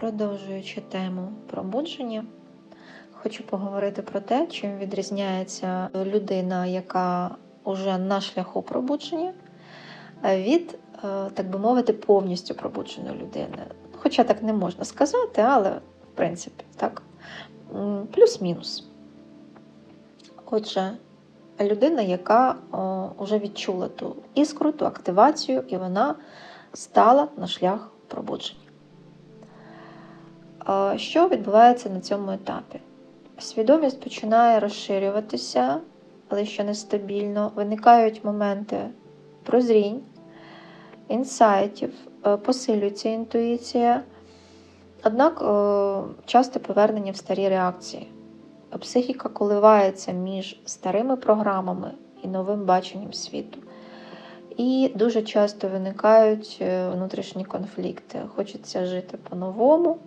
Продовжуючи тему пробудження, хочу поговорити про те, чим відрізняється людина, яка вже на шляху пробудження, від, е, так би мовити, повністю пробудженої людини. Хоча так не можна сказати, але в принципі так. Плюс-мінус. Отже, людина, яка вже відчула ту іскру, ту активацію, і вона стала на шлях пробудження. Що відбувається на цьому етапі? Свідомість починає розширюватися, але ще нестабільно. Виникають моменти прозрінь, інсайтів, е, посилюється інтуїція, однак е, часто повернення в старі реакції. Психіка коливається між старими програмами і новим баченням світу. І дуже часто виникають е, внутрішні конфлікти. Хочеться жити по-новому,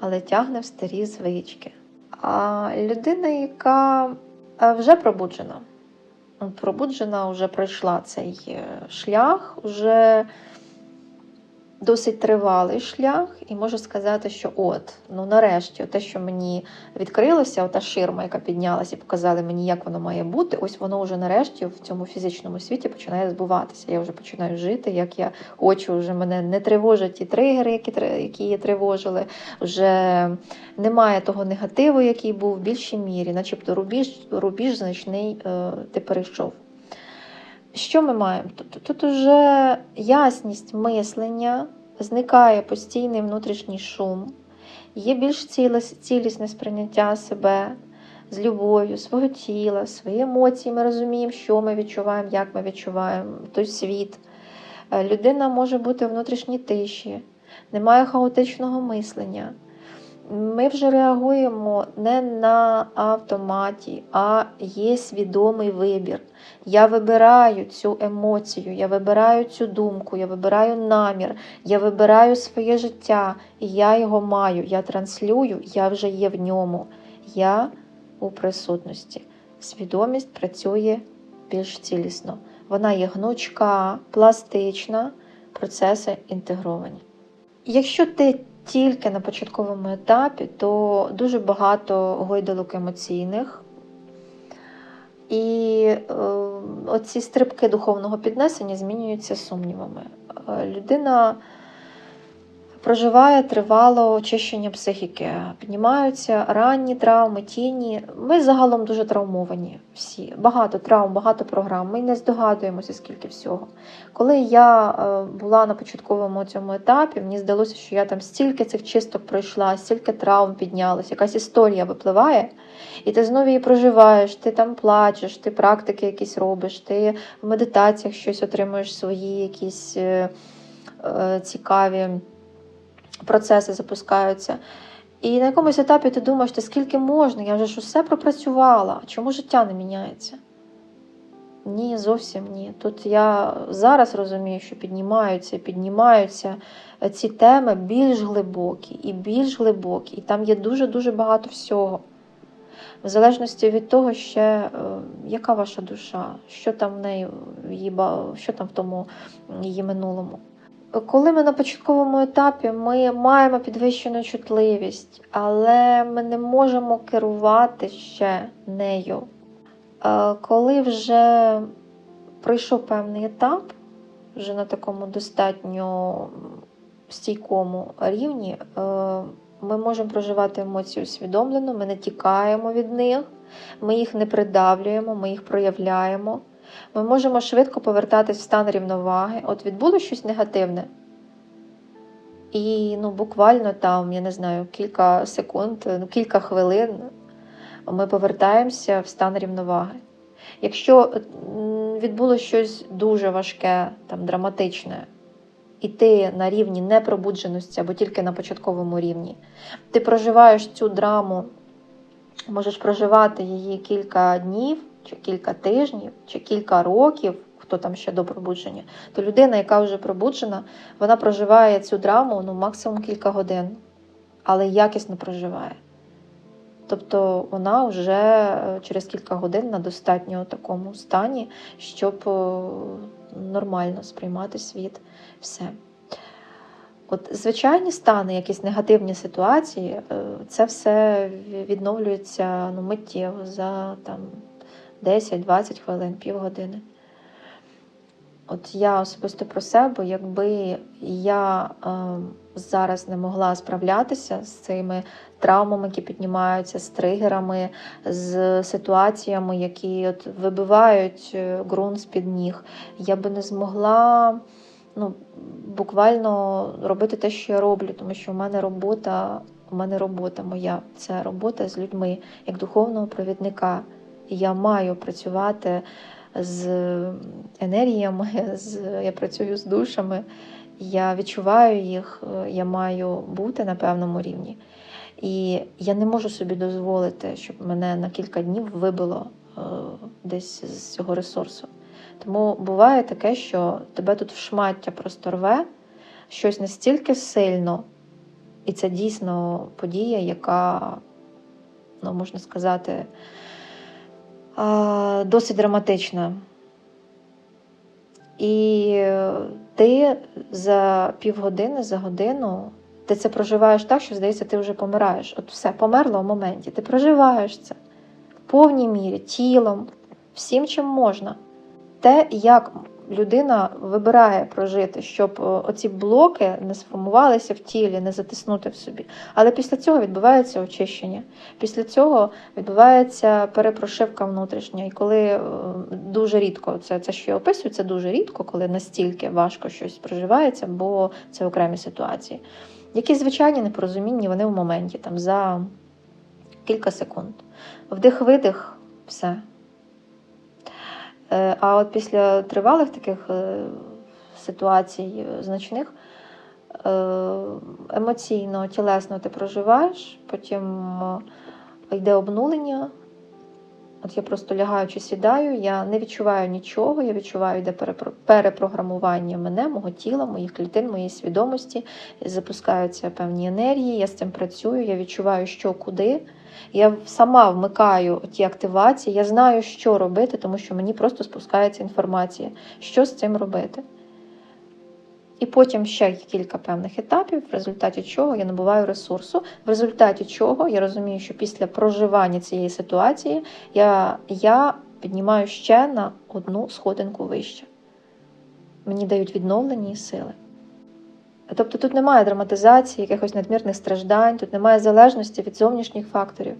але тягне в старі звички. А людина, яка е, вже пробуджена, пробуджена, вже пройшла цей е, шлях, вже досить тривалий шлях, і можу сказати, що от, ну нарешті, те, що мені відкрилося, ота ширма, яка піднялася і показали мені, як воно має бути, ось воно вже нарешті в цьому фізичному світі починає збуватися. Я вже починаю жити, як я хочу, вже мене не тривожать ті тригери, які які її тривожили. Вже немає того негативу, який був в більшій мірі, начебто рубіж, рубіж значний е, ти перейшов. Що ми маємо тут? Тут уже ясність мислення, зникає постійний внутрішній шум, є більш цілісне сприйняття себе з любов'ю, свого тіла, свої емоції. Ми розуміємо, що ми відчуваємо, як ми відчуваємо той світ. Е, людина може бути внутрішній тиші, немає хаотичного мислення. Ми вже реагуємо не на автоматі, а є свідомий вибір. Я вибираю цю емоцію, я вибираю цю думку, я вибираю намір, я вибираю своє життя, і я його маю, я транслюю, я вже є в ньому. Я у присутності. Свідомість працює більш цілісно. Вона є гнучка, пластична, процеси інтегровані. Якщо ти тільки на початковому етапі, то дуже багато гойдалок емоційних. І е, оці стрибки духовного піднесення змінюються сумнівами. Е, людина проживає тривало очищення психіки, піднімаються ранні травми, тіні. Ми загалом дуже травмовані всі. Багато травм, багато програм. Ми не здогадуємося, скільки всього. Коли я е, була на початковому цьому етапі, мені здалося, що я там стільки цих чисток пройшла, стільки травм піднялась, якась історія випливає, і ти знову її проживаєш, ти там плачеш, ти практики якісь робиш, ти в медитаціях щось отримуєш свої якісь е, е, цікаві процеси запускаються. І на якомусь етапі ти думаєш, ти скільки можна, я вже ж усе пропрацювала. Чому життя не міняється? Ні, зовсім ні. Тут я зараз розумію, що піднімаються, піднімаються ці теми більш глибокі і більш глибокі. І там є дуже-дуже багато всього. В залежності від того, ще, е, яка ваша душа, що там в неї, що там в тому її минулому. Коли ми на початковому етапі ми маємо підвищену чутливість, але ми не можемо керувати ще нею. Е, коли вже пройшов певний етап, вже на такому достатньо стійкому рівні, е, ми можемо проживати емоції усвідомлено, ми не тікаємо від них, ми їх не придавлюємо, ми їх проявляємо. Ми можемо швидко повертатись в стан рівноваги. От відбуло щось негативне. І ну, буквально там, я не знаю, кілька секунд, ну, кілька хвилин ми повертаємося в стан рівноваги. Якщо відбуло щось дуже важке, там, драматичне, і ти на рівні непробудженості або тільки на початковому рівні, ти проживаєш цю драму, можеш проживати її кілька днів чи кілька тижнів, чи кілька років, хто там ще до пробудження, то людина, яка вже пробуджена, вона проживає цю драму ну, максимум кілька годин, але якісно проживає. Тобто вона вже е, через кілька годин на достатньо такому стані, щоб е, нормально сприймати світ все. От звичайні стани, якісь негативні ситуації, е, це все відновлюється ну, миттєво за там 10-20 хвилин, півгодини. От я особисто про себе, якби я е, зараз не могла справлятися з цими травмами, які піднімаються, з тригерами, з ситуаціями, які от вибивають е, ґрунт з-під ніг, я би не змогла ну, буквально робити те, що я роблю, тому що в мене робота, у мене робота моя, це робота з людьми як духовного провідника. Я маю працювати з енергіями, з, я працюю з душами, я відчуваю їх, е, я маю бути на певному рівні. І я не можу собі дозволити, щоб мене на кілька днів вибило е, десь з цього ресурсу. Тому буває таке, що тебе тут в шмаття просто рве щось настільки сильно, і це дійсно подія, яка, ну, можна сказати, досить драматична. І ти за півгодини, за годину, ти це проживаєш так, що здається, ти вже помираєш. От все, померло в моменті. Ти проживаєш це в повній мірі, тілом, всім, чим можна. Те, як людина вибирає прожити, щоб е, оці блоки не сформувалися в тілі, не затиснути в собі. Але після цього відбувається очищення. Після цього відбувається перепрошивка внутрішня. І коли е, дуже рідко це, це що я описую, це дуже рідко, коли настільки важко щось проживається, бо це окремі ситуації. Якісь звичайні непорозуміння, вони в моменті, там за кілька секунд. Вдих-видих, все. Е, А от після тривалих таких е, ситуацій значних, е, емоційно, тілесно ти проживаєш, потім йде обнулення. От я просто лягаючи сідаю, я не відчуваю нічого, я відчуваю, йде перепро- перепрограмування мене, мого тіла, моїх клітин, моєї свідомості. Запускаються певні енергії, я з цим працюю, я відчуваю, що куди. Я сама вмикаю ті активації, я знаю, що робити, тому що мені просто спускається інформація, що з цим робити. І потім ще кілька певних етапів, в результаті чого я набуваю ресурсу, в результаті чого я розумію, що після проживання цієї ситуації я, я піднімаю ще на одну сходинку вище. Мені дають відновлені сили. Тобто тут немає драматизації, якихось надмірних страждань, тут немає залежності від зовнішніх факторів.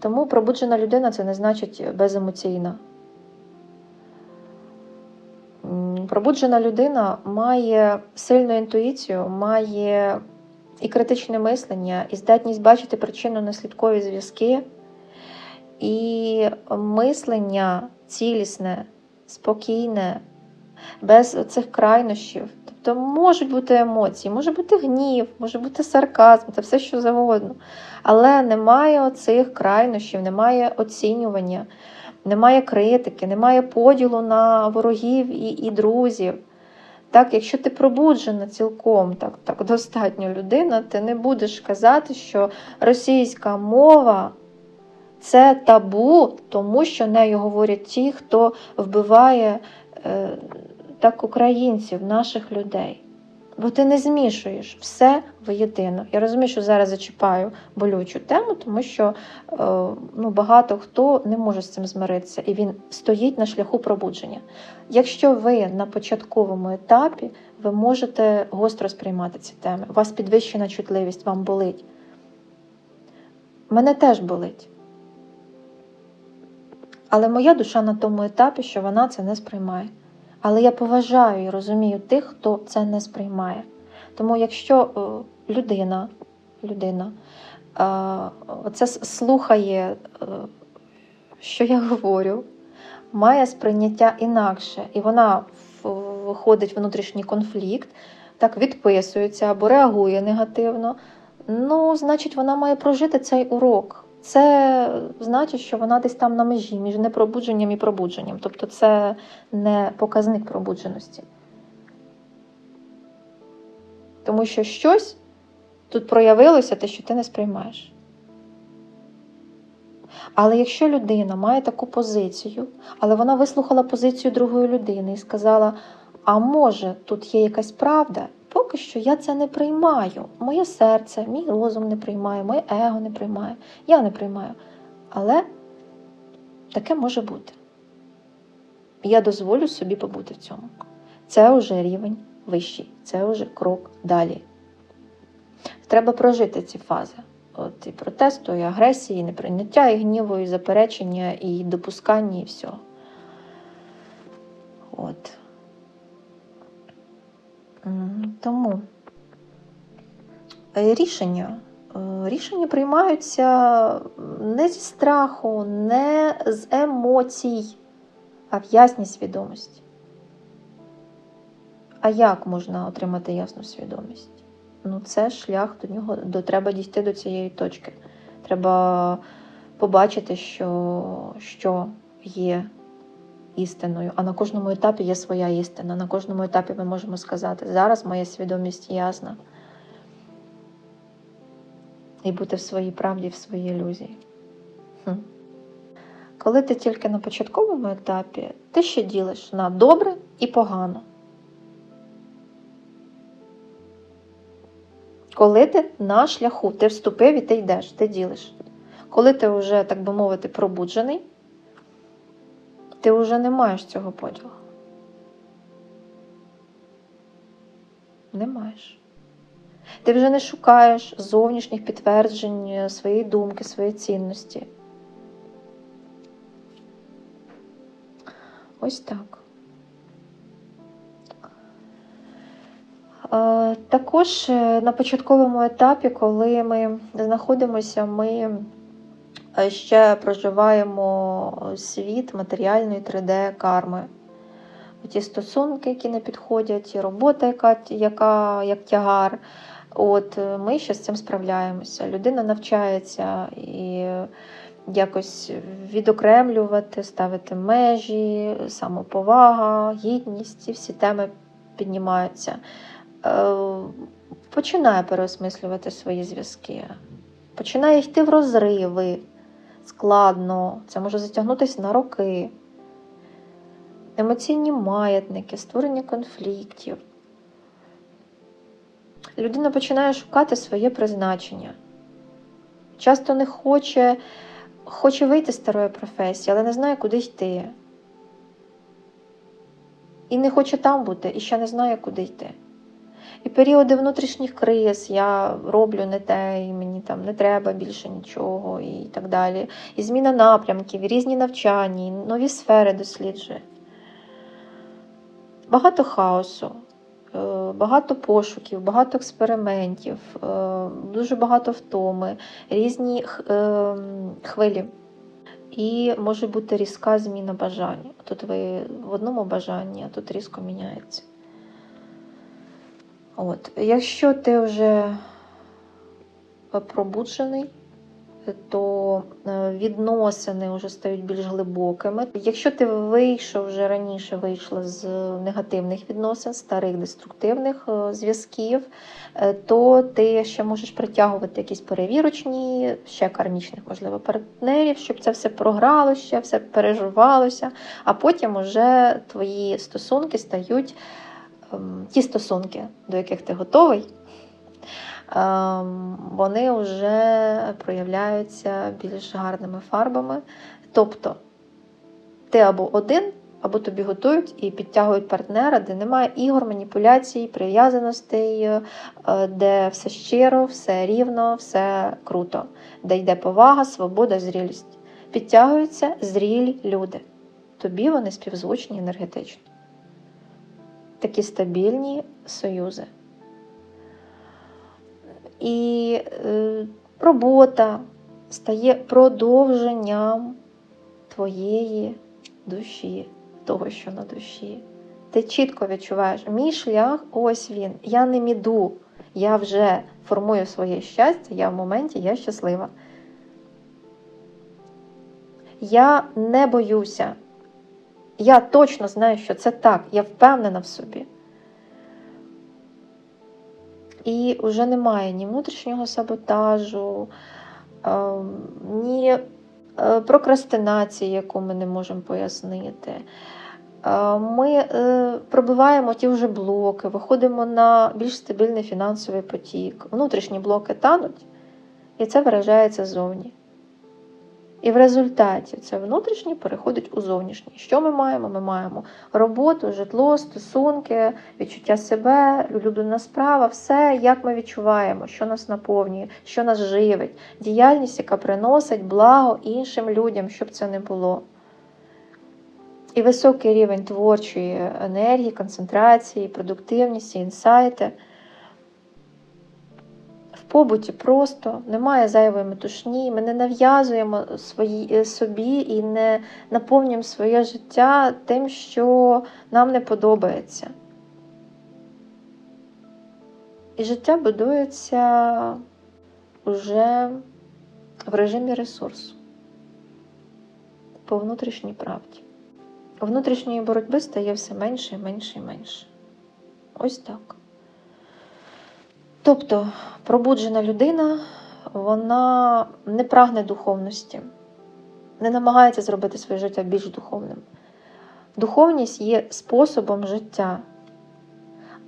Тому пробуджена людина це не значить беземоційна. Пробуджена людина має сильну інтуїцію, має і критичне мислення, і здатність бачити причинно-наслідкові зв'язки, і мислення цілісне, спокійне, без цих крайнощів. Тобто можуть бути емоції, може бути гнів, може бути сарказм, це все що завгодно. Але немає оцих крайнощів, немає оцінювання, немає критики, немає поділу на ворогів і, і друзів. Так, якщо ти пробуджена цілком, так, так достатньо людина, ти не будеш казати, що російська мова це табу, тому що нею говорять ті, хто вбиває е, так українців, наших людей. Бо ти не змішуєш все воєдино. Я розумію, що зараз зачіпаю болючу тему, тому що е, ну, багато хто не може з цим змиритися, і він стоїть на шляху пробудження. Якщо ви на початковому етапі, ви можете гостро сприймати ці теми. У вас підвищена чутливість, вам болить. Мене теж болить. Але моя душа на тому етапі, що вона це не сприймає. Але я поважаю і розумію тих, хто це не сприймає. Тому якщо е, людина, людина е, це слухає, е, що я говорю, має сприйняття інакше, і вона виходить в внутрішній конфлікт, так відписується або реагує негативно, ну, значить, вона має прожити цей урок. Це значить, що вона десь там на межі між непробудженням і пробудженням. Тобто це не показник пробудженості. Тому що щось тут проявилося, те, що ти не сприймаєш. Але якщо людина має таку позицію, але вона вислухала позицію другої людини і сказала: а може, тут є якась правда, Поки що я це не приймаю. Моє серце, мій розум не приймає, моє его не приймає, я не приймаю. Але таке може бути. Я дозволю собі побути в цьому. Це вже рівень вищий, це вже крок далі. Треба прожити ці фази. От і протесту, і агресії, і неприйняття, і гніву, і заперечення, і допускання, і все. От. Тому е, рішення. е, Рішення приймаються не зі страху, не з емоцій, а в ясній свідомості. А як можна отримати ясну свідомість? Ну, це шлях до нього, до треба дійти до цієї точки. Треба побачити, що, що є істиною. А на кожному етапі є своя істина. На кожному етапі ми можемо сказати, зараз моя свідомість ясна. І бути в своїй правді, в своїй ілюзії. Хм. Коли ти тільки на початковому етапі, ти ще ділиш на добре і погано. Коли ти на шляху, ти вступив і ти йдеш, ти ділиш. Коли ти вже, так би мовити, пробуджений, ти вже не маєш цього поділу. Не маєш. Ти вже не шукаєш зовнішніх підтверджень своєї думки, своєї цінності. Ось так. Е, Також е, на початковому етапі, коли ми знаходимося, ми е, ще проживаємо світ матеріальної 3D карми. Ті стосунки, які не підходять, і робота, яка, яка як тягар. От е, ми ще з цим справляємося. Людина навчається і якось відокремлювати, ставити межі, самоповага, гідність, ці всі теми піднімаються. Е, Починає переосмислювати свої зв'язки, починає йти в розриви складно, це може затягнутися на роки. Емоційні маятники, створення конфліктів. Людина починає шукати своє призначення. Часто не хоче, хоче вийти з старої професії, але не знає, куди йти. І не хоче там бути, і ще не знає, куди йти. І періоди внутрішніх криз я роблю не те, і мені там не треба більше нічого, і так далі. І зміна напрямків, і різні навчання, і нові сфери досліджує. Багато хаосу, е, багато пошуків, багато експериментів, е, дуже багато втоми, різні е, хвилі. І може бути різка зміна бажання. Тут ви в одному бажанні, а тут різко міняється. От. Якщо ти вже пробуджений, то е, відносини вже стають більш глибокими. Якщо ти вийшов вже раніше, вийшла з негативних відносин, старих деструктивних е, зв'язків, е, то ти ще можеш притягувати якісь перевірочні, ще кармічних, можливо, партнерів, щоб це все програло, ще все переживалося, а потім уже твої стосунки стають ті стосунки, до яких ти готовий ем, вони вже проявляються більш гарними фарбами. Тобто ти або один, або тобі готують і підтягують партнера, де немає ігор, маніпуляцій, прив'язаностей, е, де все щиро, все рівно, все круто, де йде повага, свобода, зрілість. Підтягуються зрілі люди. Тобі вони співзвучні енергетично. Такі стабільні союзи. І е, робота стає продовженням твоєї душі, того, що на душі. Ти чітко відчуваєш, мій шлях ось він. Я не іду, я вже формую своє щастя, я в моменті, я щаслива. Я не боюся. Я точно знаю, що це так. Я впевнена в собі. І вже немає ні внутрішнього саботажу, е, ні е, прокрастинації, яку ми не можемо пояснити. Е, Ми е, пробиваємо ті вже блоки, виходимо на більш стабільний фінансовий потік. Внутрішні блоки тануть, і це виражається ззовні. І в результаті це внутрішнє переходить у зовнішнє. Що ми маємо? Ми маємо роботу, житло, стосунки, відчуття себе, улюблена справа, все, як ми відчуваємо, що нас наповнює, що нас живить, діяльність, яка приносить благо іншим людям, щоб це не було. І високий рівень творчої енергії, концентрації, продуктивності, інсайти. Побуті просто немає зайвої метушні, ми не нав'язуємо свої, е, собі і не наповнюємо своє життя тим, що нам не подобається. І життя будується уже в режимі ресурсу, по внутрішній правді. Внутрішньої боротьби стає все менше і менше і менше. Ось так. Тобто пробуджена людина, вона не прагне духовності, не намагається зробити своє життя більш духовним. Духовність є способом життя.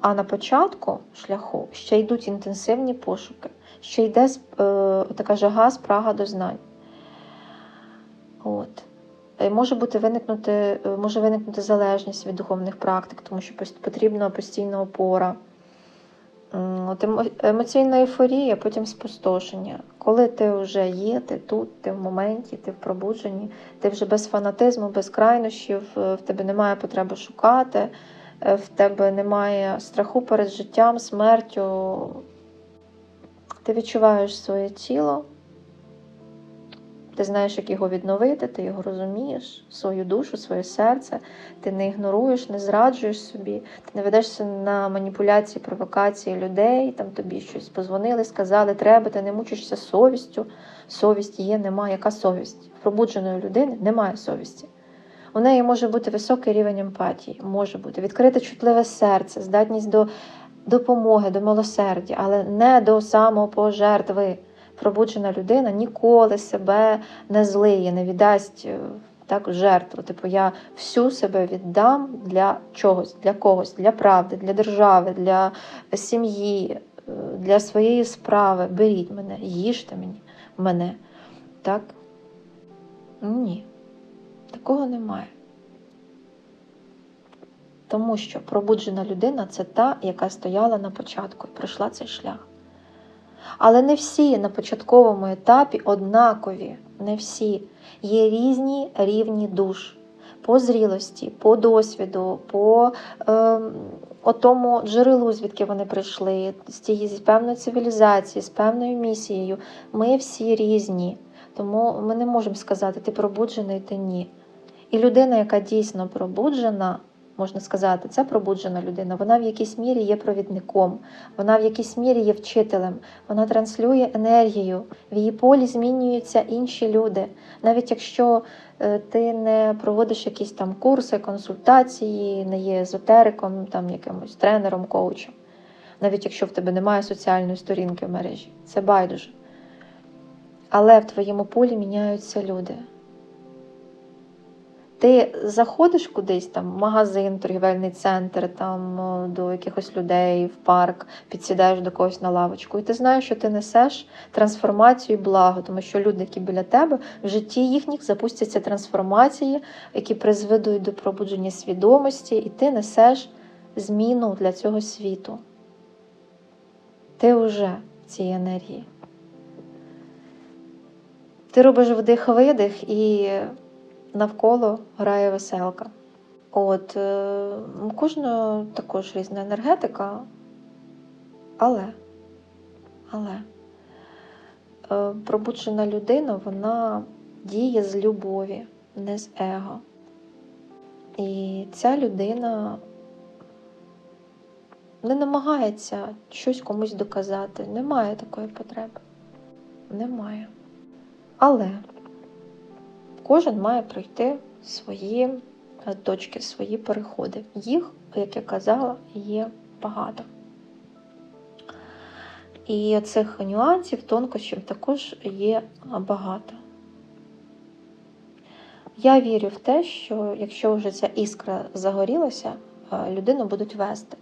А на початку шляху ще йдуть інтенсивні пошуки, ще йде е, така жага, спрага до знань. От. Е, Може бути виникнути, е, може виникнути залежність від духовних практик, тому що потрібна постійна опора. От емоційна ейфорія, потім спустошення. Коли ти вже є, ти тут, ти в моменті, ти в пробудженні, ти вже без фанатизму, без крайнощів, е, в тебе немає потреби шукати, е, в тебе немає страху перед життям, смертю. Ти відчуваєш своє тіло, ти знаєш, як його відновити, ти його розумієш, свою душу, своє серце, ти не ігноруєш, не зраджуєш собі, ти не ведешся на маніпуляції, провокації людей, там тобі щось позвонили, сказали, треба, ти не мучишся совістю. Совість є, немає. Яка совість? Пробудженої людини немає совісті. У неї може бути високий рівень емпатії, може бути відкрите чутливе серце, здатність до допомоги, до милосердя, але не до самопожертви. Пробуджена людина ніколи себе не злиє, не віддасть е, так жертву. Типу, я всю себе віддам для чогось, для когось, для правди, для держави, для сім'ї, е, для своєї справи. Беріть мене, їжте мені, мене. Так? Ні. Такого немає. Тому що пробуджена людина це та, яка стояла на початку і пройшла цей шлях. Але не всі на початковому етапі однакові, не всі. Є різні рівні душ по зрілості, по досвіду, по е, тому джерелу, звідки вони прийшли, з тієї з певної цивілізації, з певною місією. Ми всі різні. Тому ми не можемо сказати, ти пробуджений, ти ні. І людина, яка дійсно пробуджена, можна сказати, це пробуджена людина. Вона в якійсь мірі є провідником, вона в якійсь мірі є вчителем, вона транслює енергію, в її полі змінюються інші люди. Навіть якщо е, ти не проводиш якісь там курси, консультації, не є езотериком, там якимось тренером, коучем, навіть якщо в тебе немає соціальної сторінки в мережі, це байдуже. Але в твоєму полі міняються люди. Ти заходиш кудись там в магазин, торгівельний центр, там до якихось людей, в парк, підсідаєш до когось на лавочку, і ти знаєш, що ти несеш трансформацію і благо, тому що люди, які біля тебе, в житті їхніх запустяться трансформації, які призведуть до пробудження свідомості, і ти несеш зміну для цього світу. Ти вже в цій енергії. Ти робиш вдих-видих і навколо грає веселка. От е, кожного також різна енергетика, але, але е, пробуджена людина, вона діє з любові, не з его. І ця людина не намагається щось комусь доказати. Немає такої потреби. Немає. Але кожен має пройти свої е, точки, свої переходи. Їх, як я казала, є багато. І цих нюансів, тонкощів також є багато. Я вірю в те, що якщо вже ця іскра загорілася, е, людину будуть вести.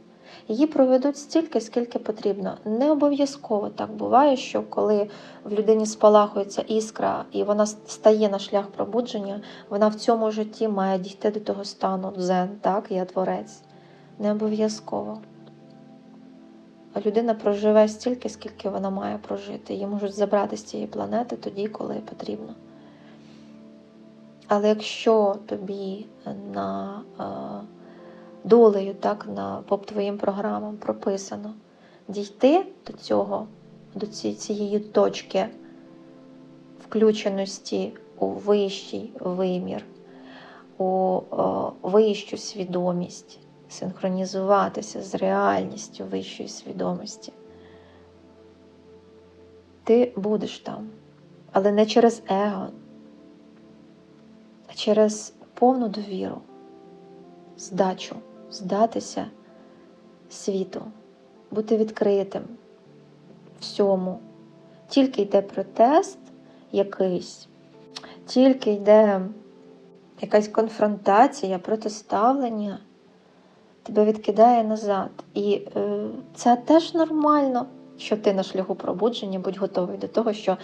Її проведуть стільки, скільки потрібно. Не обов'язково так буває, що коли в людині спалахується іскра і вона стає на шлях пробудження, вона в цьому житті має дійти до того стану дзен, так, я творець. Не обов'язково. Людина проживе стільки, скільки вона має прожити. Її можуть забрати з цієї планети тоді, коли потрібно. Але якщо тобі на е, долею, так, на, по твоїм програмам прописано дійти до цього, до цієї точки включеності у вищий вимір, у е, вищу свідомість, синхронізуватися з реальністю вищої свідомості. Ти будеш там, але не через его, а через повну довіру, здачу, здатися світу, бути відкритим всьому. Тільки йде протест якийсь, тільки йде якась конфронтація, протиставлення, тебе відкидає назад. І е, це теж нормально, що ти на шляху пробудження, будь готовий до того, що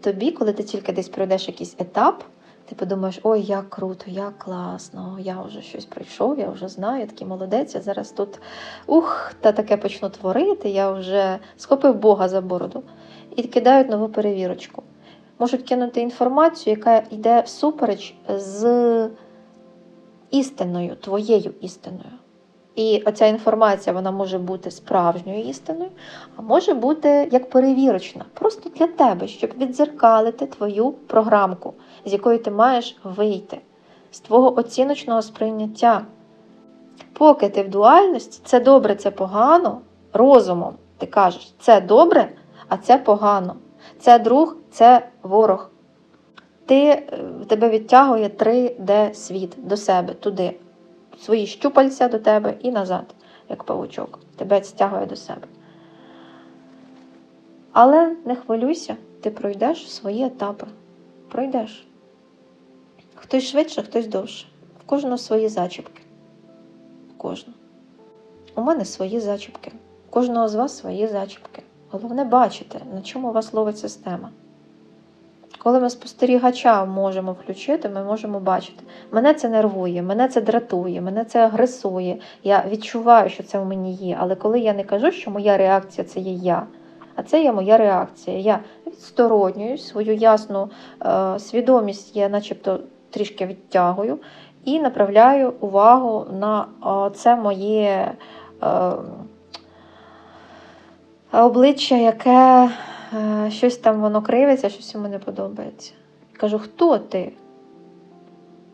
тобі, коли ти тільки десь пройдеш якийсь етап, ти подумаєш, ой, як круто, як класно, я вже щось пройшов, я вже знаю, я такий молодець, я зараз тут ух, та таке почну творити, я вже схопив Бога за бороду. І кидають нову перевірочку. Можуть кинути інформацію, яка йде всупереч з істиною, твоєю істиною. І оця інформація вона може бути справжньою істиною, а може бути як перевірочна, просто для тебе, щоб відзеркалити твою програмку, з якої ти маєш вийти, з твого оціночного сприйняття. Поки ти в дуальності, це добре, це погано, розумом ти кажеш, це добре, а це погано. Це друг, це ворог. Ти, е, тебе відтягує 3D світ до себе, туди. Свої щупальця до тебе і назад, як павучок. Тебе стягує до себе. Але не хвилюйся, ти пройдеш свої етапи. Пройдеш. Хтось швидше, хтось довше. В кожного свої зачіпки. Кожного. У мене свої зачіпки. У кожного з вас свої зачіпки. Головне бачити, на чому у вас ловить система. Коли ми спостерігача можемо включити, ми можемо бачити. Мене це нервує, мене це дратує, мене це агресує. Я відчуваю, що це в мені є. Але коли я не кажу, що моя реакція це є я, а це є моя реакція. Я відсторонююсь, свою ясну е, свідомість я начебто трішки відтягую і направляю увагу на е, це моє. Е, обличчя, яке е, щось там воно кривиться, щось йому не подобається. Кажу, хто ти?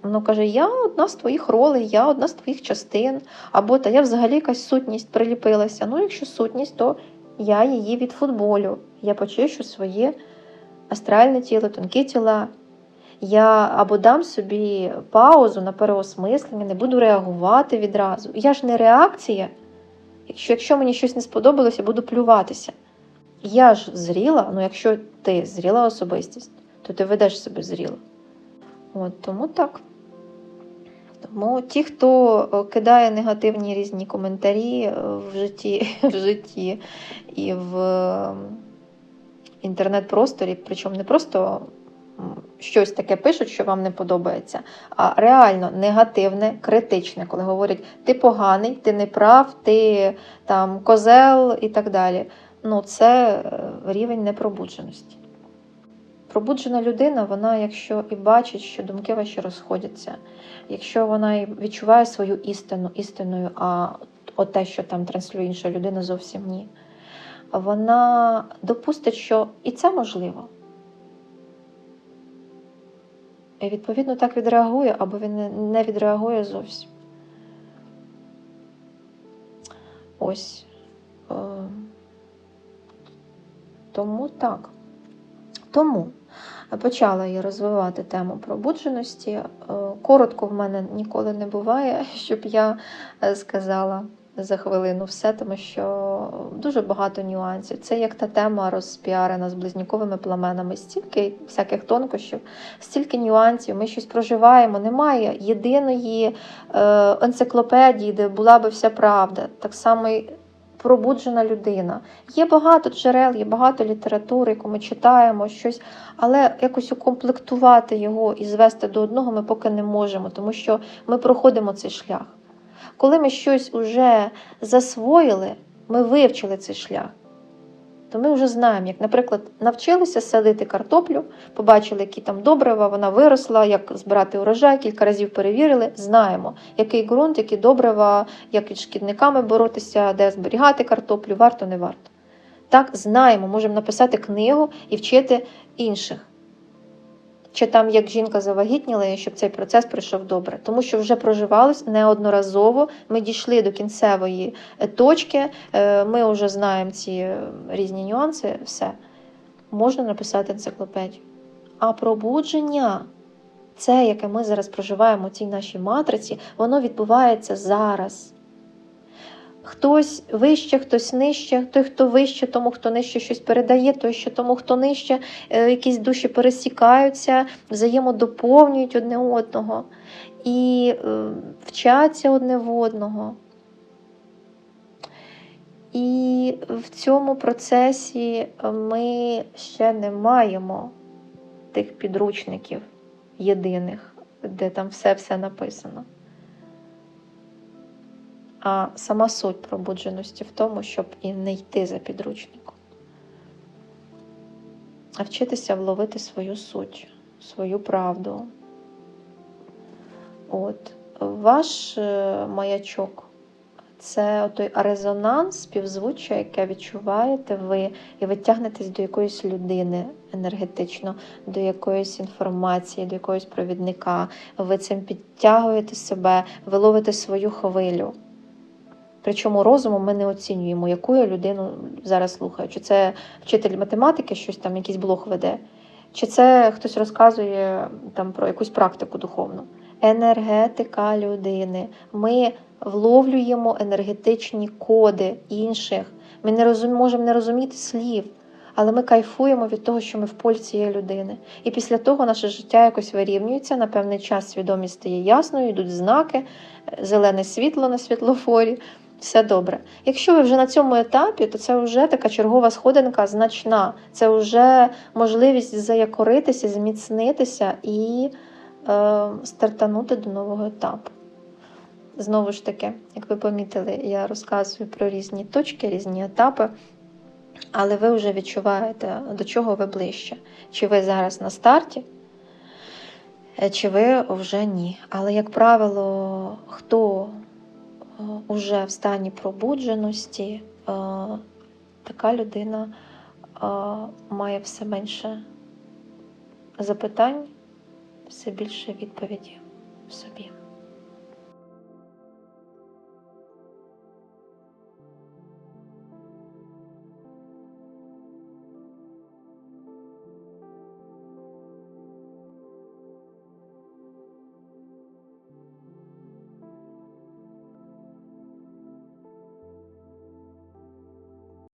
Воно каже, я одна з твоїх ролей, я одна з твоїх частин, або та я взагалі якась сутність приліпилася. Ну, якщо сутність, то я її від футболю. Я почищу своє астральне тіло, тонкі тіла. Я або дам собі паузу на переосмислення, не буду реагувати відразу. Я ж не реакція. Якщо, якщо мені щось не сподобалося, буду плюватися. Я ж зріла, ну якщо ти зріла особистість, то ти ведеш себе зріло. От, тому так. Тому ті, хто е, кидає негативні різні коментарі е, в житті, в житті і в е, інтернет-просторі, причому не просто щось таке пишуть, що вам не подобається, а реально негативне, критичне, коли говорять, ти поганий, ти не прав, ти там козел і так далі. Ну, це е, рівень непробудженості. Пробуджена людина, вона, якщо і бачить, що думки ваші розходяться, якщо вона і відчуває свою істину істиною, а те, що там транслює інша людина, зовсім ні, вона допустить, що і це можливо. І відповідно так відреагує, або він не- не відреагує зовсім. Ось. Тому так. Тому почала я розвивати тему пробудженості. Е, Коротко в мене ніколи не буває, щоб я е, сказала за хвилину все, тому що дуже багато нюансів. Це як та тема розпіарена з близнюковими пламенами. Стільки всяких тонкощів, стільки нюансів. Ми щось проживаємо. Немає єдиної е, енциклопедії, де була би вся правда. Так само пробуджена людина. Є багато джерел, є багато літератури, яку ми читаємо, щось, але якось укомплектувати його і звести до одного ми поки не можемо, тому що ми проходимо цей шлях. Коли ми щось уже засвоїли, ми вивчили цей шлях, то ми вже знаємо, як, наприклад, навчилися садити картоплю, побачили, які там добрива, вона виросла, як збирати урожай, кілька разів перевірили, знаємо, який ґрунт, які добрива, як із шкідниками боротися, де зберігати картоплю, варто, не варто. Так, знаємо, можемо написати книгу і вчити інших. Чи там як жінка завагітніла, і щоб цей процес пройшов добре, тому що вже проживалось неодноразово. Ми дійшли до кінцевої е, точки, е, ми вже знаємо ці е, різні нюанси, все можна написати енциклопедію. А пробудження, це, яке ми зараз проживаємо в цій нашій матриці, воно відбувається зараз. Хтось вище, хтось нижче, той, хто вище, тому хто нижче щось передає, той, що тому, хто нижче, е, якісь душі пересікаються, взаємодоповнюють одне одного і е, вчаться одне в одного. І в цьому процесі ми ще не маємо тих підручників єдиних, де там все-все написано. А сама суть пробудженості в тому, щоб і не йти за підручником, а вчитися вловити свою суть, свою правду. От. Ваш е, маячок це той резонанс, співзвуччя, яке відчуваєте ви, і ви тягнетесь до якоїсь людини енергетично, до якоїсь інформації, до якогось провідника. Ви цим підтягуєте себе, ви ловите свою хвилю. Причому розумом ми не оцінюємо, яку я людину зараз слухаю. Чи це вчитель математики, щось там, якийсь блог веде, чи це хтось розказує там про якусь практику духовну. Енергетика людини. Ми вловлюємо енергетичні коди інших. Ми не розум... можемо не розуміти слів, але ми кайфуємо від того, що ми в полі цієї людини. І після того наше життя якось вирівнюється. На певний час свідомість стає ясною, йдуть знаки, зелене світло на світлофорі. Все добре. Якщо ви вже на цьому етапі, то це вже така чергова сходинка значна. Це вже можливість заякоритися, зміцнитися і е, стартанути до нового етапу. Знову ж таки, як ви помітили, я розказую про різні точки, різні етапи, але ви вже відчуваєте, до чого ви ближче. Чи ви зараз на старті, е, чи ви вже ні. Але, як правило, хто уже в стані пробудженості, е, така людина е, має все менше запитань, все більше відповіді в собі.